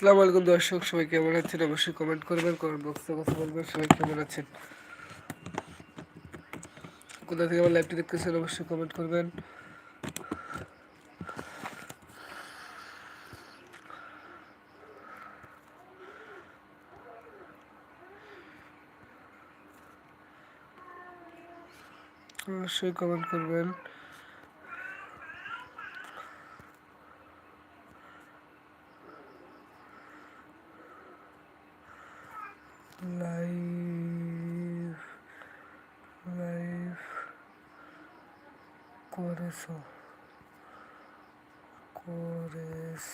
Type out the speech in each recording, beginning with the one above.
আসসালামু আলাইকুম দর্শক, সবাই কেমন আছেন? অবশ্যই কমেন্ট করবেন কমেন্ট বক্সে কথা বলবেন, সবাই কেমন আছেন? কোথা থেকে আমার লাইভটি দেখতেছেন, অবশ্যই কমেন্ট করবেন। অবশ্যই কমেন্ট করবেন। লাইভ লাইভ করেছ করেছ।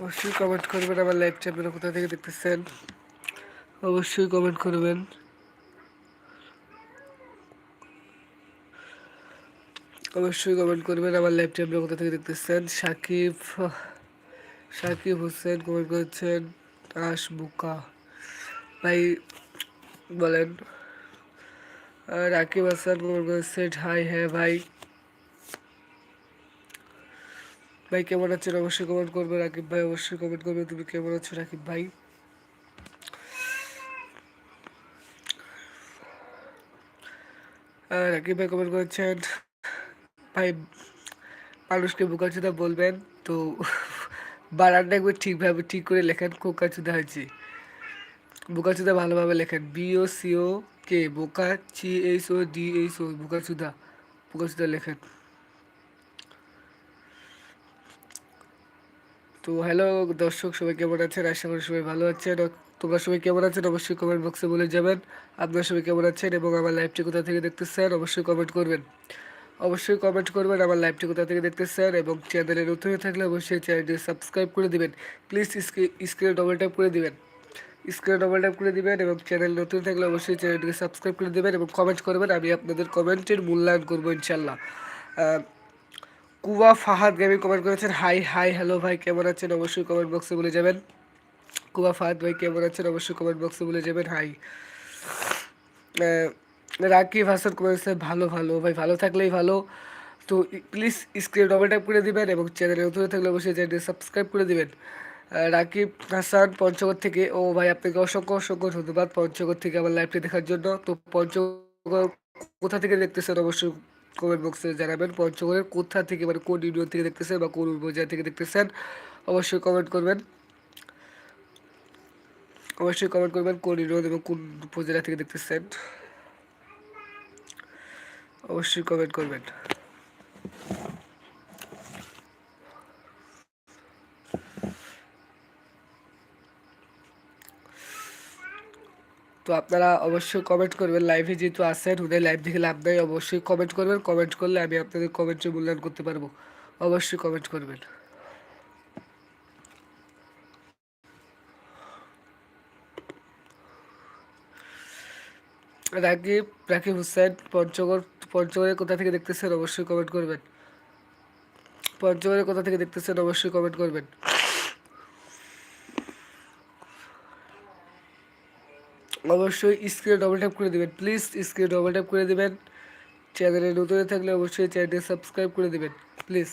অবশ্যই কমেন্ট করবেন আমার লাইভটি আপনারা কোথা থেকে দেখতেছেন? অবশ্যই কমেন্ট করবেন। অবশ্যই কমেন্ট করবেন আমার লাইভটি আপনারা কোথা থেকে দেখতেছেন? সাকিব সাকিব হোসেন কমেন্ট করেছেন, আশ বুকা। ভাই, বলেন। রাকিব হাসান কমেন্ট করেছেন হাই হ্যাঁ ভাই। ভাই, কেমন আছেন? অবশ্যই কমেন্ট করবে রাকিব ভাই, অবশ্যই কমেন্ট করবে তুমি কেমন আছো রাকিব ভাই? রাকিব ভাই কমেন্ট করেছেন ভাই, মানুষকে বোকাচুদা বলবেন, তো বানানটা একবার ঠিকভাবে ঠিক করে লেখেন কোকাচুদা হয়েছে। বোকাচুদা ভালোভাবে লেখেন বিও সিও কে বোকা C H O D H O বোকাচুদা বোকাচুদা লেখেন। তো হ্যালো দর্শক, সবাই কেমন আছেন? আশা করি সবাই ভালো আছেন। তোমরা সবাই কেমন আছেন? অবশ্যই কমেন্ট বক্সে বলে যাবেন। আপনারা সবাই কেমন আছেন এবং আমার লাইভটি কোথা থেকে দেখতেছেন? অবশ্যই কমেন্ট করবেন। অবশ্যই কমেন্ট করবেন, আমার লাইভটি কোথা থেকে দেখতেছেন এবং চ্যানেলে নতুন হয়ে থাকলে অবশ্যই চ্যানেলটি সাবস্ক্রাইব করে দিবেন। প্লিজ স্ক্রিনে ডবল ট্যাপ করে দিবেন। স্ক্রিনে ডবল ট্যাপ করে দিবেন এবং চ্যানেল নতুন থাকলে অবশ্যই চ্যানেলটিকে সাবস্ক্রাইব করে দেবেন এবং কমেন্ট করবেন, আমি আপনাদের কমেন্টের মূল্যায়ন করব ইনশাল্লাহ কুয়া ফাহাদ গেমিং কমেন্ট করেছেন হাই হাই হ্যালো ভাই, কেমন আছেন? অবশ্যই কমেন্ট বক্সে বলে যাবেন। কুয়া ফাহাদ ভাই, কেমন আছেন? অবশ্যই কমেন্ট বক্সে বলে যাবেন হাই রাকিব হাসান কমেন্টস ভালো ভালো। ভাই, ভালো থাকলেই ভালো। তো প্লিজ স্ক্রিন ডবল ট্যাপ করে দিবেন এবং চ্যানেলে নতুন থাকলে অবশ্যই চ্যানেলটি সাবস্ক্রাইব করে দিবেন। রাকিব হাসান পঞ্চগড় থেকে, ও ভাই, আপনাকে অসংখ্য অসংখ্য ধন্যবাদ পঞ্চগড় থেকে আমার লাইভটি দেখার জন্য। তো পঞ্চগড় কোথা থেকে দেখতেছেন অবশ্যই কমেন্ট বক্সে জানাবেন। পঞ্চগড়ের কোথা থেকে মানে কোন ইউনিয়ন থেকে দেখতেছেন বা কোন উপজেলা থেকে দেখতেছেন অবশ্যই কমেন্ট করবেন। অবশ্যই কমেন্ট করবেন কোন ইউনিয়ন এবং কোন উপজেলা থেকে দেখতেছেন। অবশ্যই কমেন্ট করবেন। তো আপনারা অবশ্যই কমেন্ট করবেন লাইভে যেহেতু আসেন ওদের লাইভ দেখে লাভ নেই, অবশ্যই কমেন্ট করবেন। কমেন্ট করলে আমি আপনাদের কমেন্টের মূল্যায়ন করতে পারব। অবশ্যই কমেন্ট করবেন। রাকিব রাকিব হুসেন পঞ্চগড় পঞ্চগড়ের কোথা থেকে দেখতেছেন অবশ্যই কমেন্ট করবেন। পঞ্চগড়ের কোথা থেকে দেখতেছেন অবশ্যই কমেন্ট করবেন। অবশ্যই স্ক্রিনে ডবল ট্যাপ করে দেবেন। প্লিজ স্ক্রিনে ডবল ট্যাপ করে দেবেন। চ্যানেলে নতুন থাকলে অবশ্যই চ্যানেলটি সাবস্ক্রাইব করে দেবেন। প্লিজ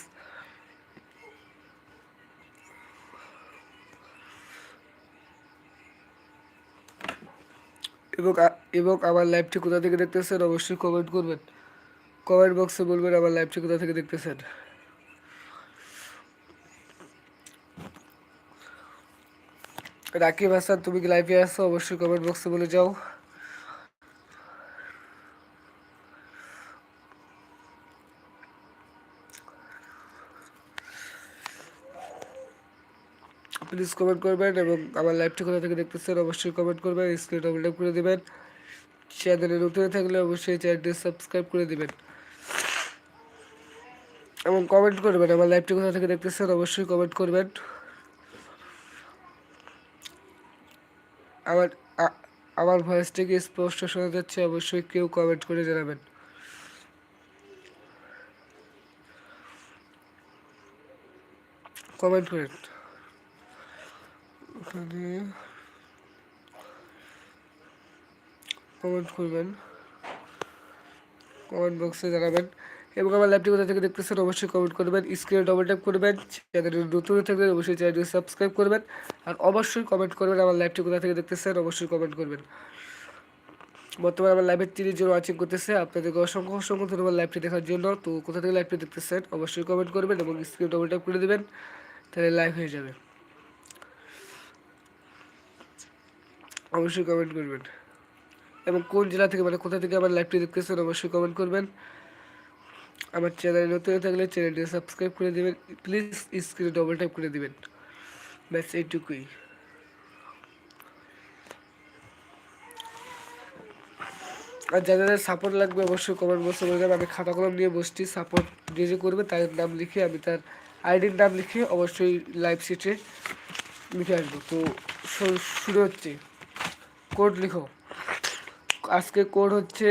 এবং এবং আমার লাইভটি কোথা থেকে দেখতেছেন অবশ্যই কমেন্ট করবেন। কমেন্ট বক্সে বলবেন আমার লাইভটি কোথা থেকে দেখতেছেন? রাকিব হাসান, তুমি কি লাইভে আসো অবশ্যই কমেন্ট বক্সে বলে যাও। প্লিজ কমেন্ট করবেন এবং আমার লাইভটি কোথা থেকে দেখতেছেন অবশ্যই কমেন্ট করবেন স্ক্রিন ডবল করে দেবেন। চ্যানেলে নতুন থাকলে অবশ্যই চ্যানেলটি সাবস্ক্রাইব করে দেবেন। এবং কমেন্ট করবেন, আমার লাইভটি কোথা থেকে দেখতেছেন অবশ্যই কমেন্ট করবেন। আমার আমার ভয়েসটা কি স্পষ্ট শোনা যাচ্ছে, অবশ্যই কেউ কমেন্ট করে জানাবেন। কমেন্ট করেন। কমেন্ট করবেন। কমেন্ট বক্সে জানাবেন। এবং আমার লাইভটি কোথা থেকে দেখতেছেন অবশ্যই কমেন্ট করবেন স্ক্রিনে ডবল ট্যাপ করবেন চ্যানেলে নতুন থাকলে অবশ্যই চ্যানেলটি সাবস্ক্রাইব করবেন, আর অবশ্যই কমেন্ট করবেন আমার লাইভটি কোথা থেকে দেখতেছেন, অবশ্যই কমেন্ট করবেন। বর্তমানে আমার লাইভের তিরিশ জন ওয়াচিং করতেছে, আপনাদেরকে অসংখ্য অসংখ্য ধন্যবাদ লাইভটি দেখার জন্য। তো কোথা থেকে লাইভটি দেখতেছেন, অবশ্যই কমেন্ট করবেন এবং স্ক্রিনে ডবল ট্যাপ করে দেবেন, তাহলে লাইভ হয়ে যাবে। অবশ্যই কমেন্ট করবেন। এবং কোন জেলা থেকে মানে কোথা থেকে আমার লাইভটি দেখতেছেন, অবশ্যই কমেন্ট করবেন। আমার চ্যানেলে নতুন থাকলে চ্যানেলটি সাবস্ক্রাইব করে দেবেন প্লিজ স্ক্রিনে ডবল টাইপ করে দেবেন। ব্যাস, এইটুকুই। আর যাদের সাপোর্ট লাগবে, অবশ্যই কমেন্ট বক্সে বলে দেবেন। আমি খাতা কলম নিয়ে বসছি সাপোর্ট যে যে করবে, তার নাম লিখে আমি তার আইডির নাম লিখে অবশ্যই লাইভ সিটে লিখে আসব। তো শুরু হচ্ছে। কোড লিখো। আজকে কোড হচ্ছে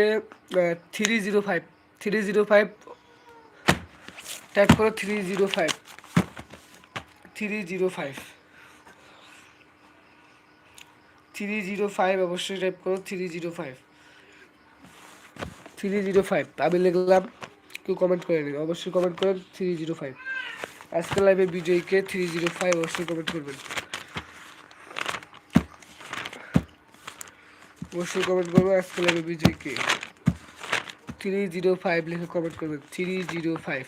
three zero five three zero five type করো three zero five three zero five three zero five অবশ্যই টাইপ করো three zero five three zero five আমি লিখলাম, কেউ কমেন্ট করে নিন অবশ্যই কমেন্ট করেন থ্রি জিরো ফাইভ আজকে লাইভে বিজয়কে থ্রি জিরো ফাইভ অবশ্যই কমেন্ট করবেন। অবশ্যই কমেন্ট করব আজকে লাইভে বিজয়কে। থ্রি জিরো ফাইভ লিখে কমেন্ট করবেন। থ্রি জিরো ফাইভ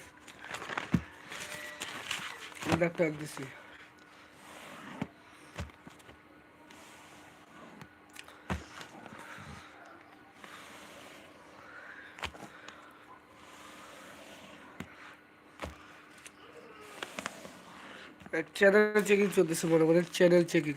ডাক্তার দিছি। চ্যানেল চেকিং চলতেছে মনে মনে চ্যানেল চেকিং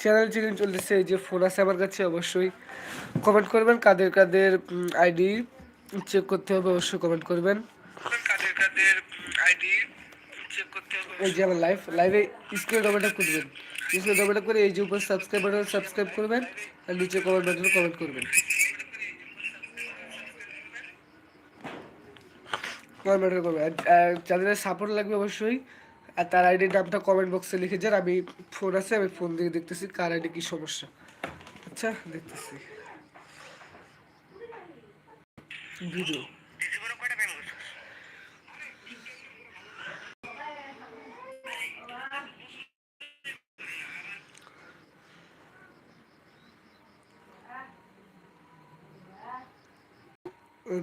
চ্যানেল চেকিং চলতেছে এই যে ফোন আছে আমার কাছে অবশ্যই কমেন্ট করবেন। কাদের কাদের আইডি চেক করতে হবে অবশ্যই কমেন্ট করবেন। কাদের কাদের আইডি চেক করতে হবে এই যে আমার লাইভ লাইভে স্ক্রিন ডবলটা করবেন স্ক্রিন ডবলটা করে এই যে উপর সাবস্ক্রাইব বাটন সাবস্ক্রাইব করবেন, আর নিচে কমেন্ট বাটনে কমেন্ট করবেন। কমেন্ট বাটনে করবেন। যাদের সাপোর্ট লাগবে অবশ্যই, আর তার আইডির নামটা কমেন্ট বক্সে লিখে যান। আমি ফোন আছে, আমি ফোন দিয়ে দেখতেছি কার আইডি কী সমস্যা। আচ্ছা দেখতেছি। ভিডিও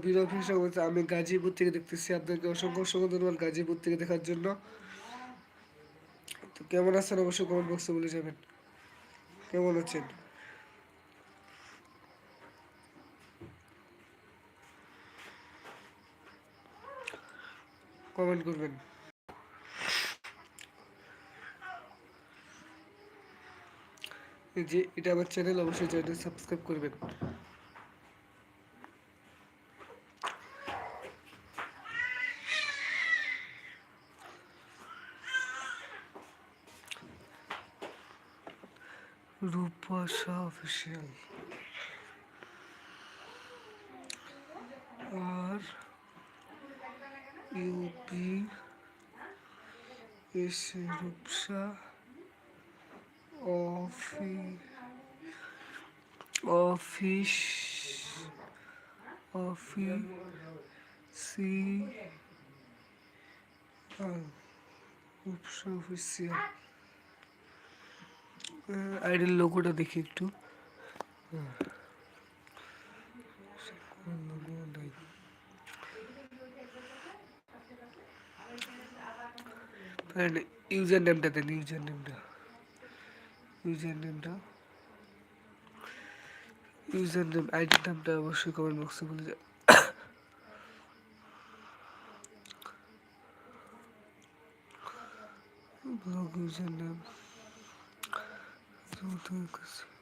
বিরল বলছে আমি গাজীপুর থেকে দেখতেছি। আপনাকে অসংখ্য অসংখ্য ধন্যবাদ গাজীপুর থেকে দেখার জন্য। তো কেমন আছেন? অবশ্যই কমেন্ট বক্সে বলে যাবেন। কেমন আছেন? কমেন্ট করবেন। যে এটা আমার চ্যানেল অবশ্যই চ্যানেল সাবস্ক্রাইব করবেন। রূপসা অফিসিয়াল আর ইউপি এসে Rupsa অফি office অফি C Rupsa official আইডির লোগোটা দেখি একটু। ইউজার নেমটা দেন ইউজার নেমটা ইউজার নেমটা ইউজার নেম আইডির নামটা অবশ্যই কমেন্ট বক্সে বলে যায় ব্লগ ইউজার золотий косу.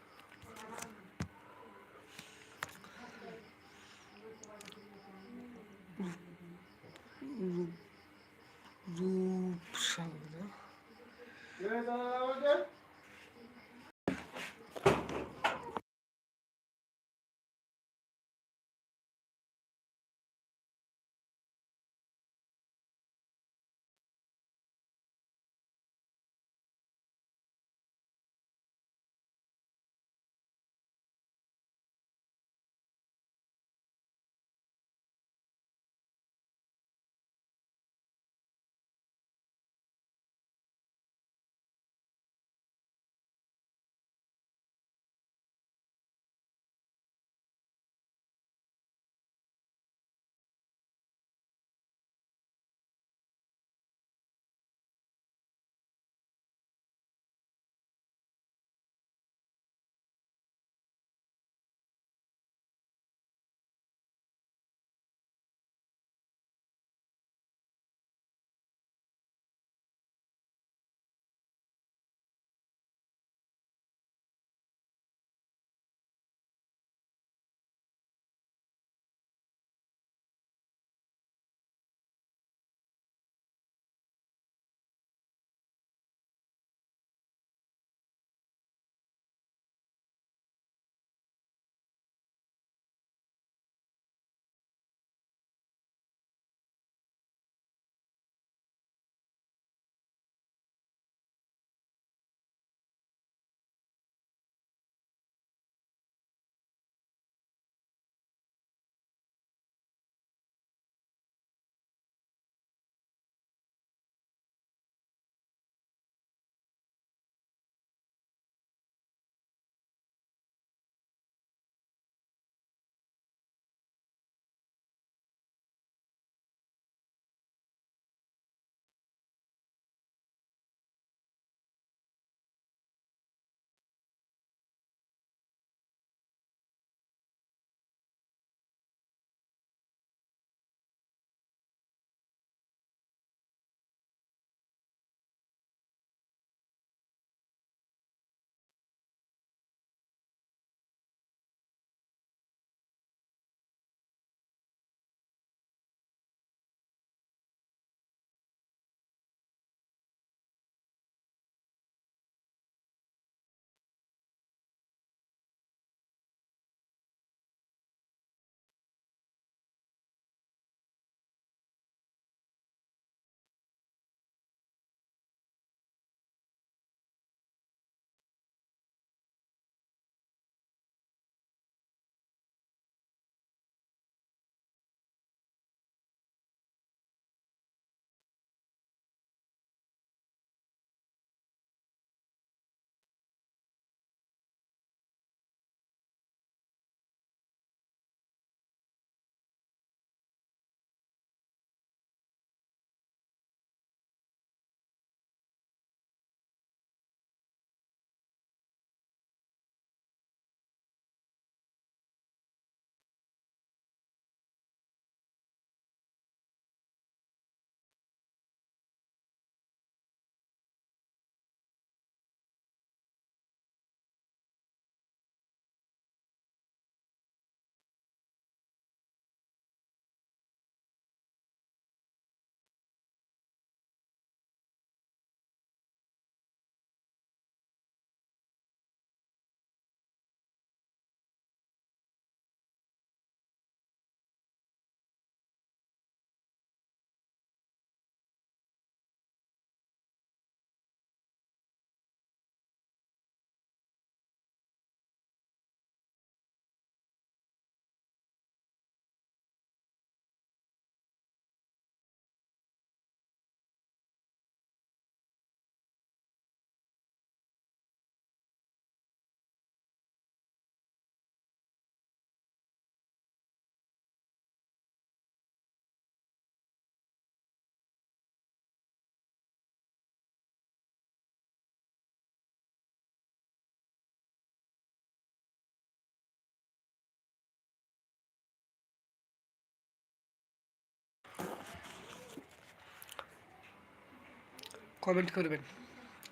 কমেন্ট করবেন।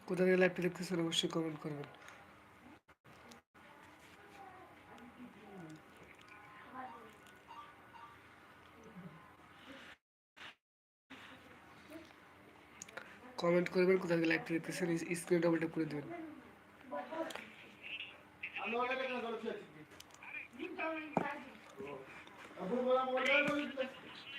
কোথায় থেকে লাইভটা দেখতেছেন অবশ্যই কমেন্ট করবেন। কমেন্ট করবেন কোথায় থেকে লাইভটা দেখতেছেন স্ক্রিন ডাবল করে দেবেন।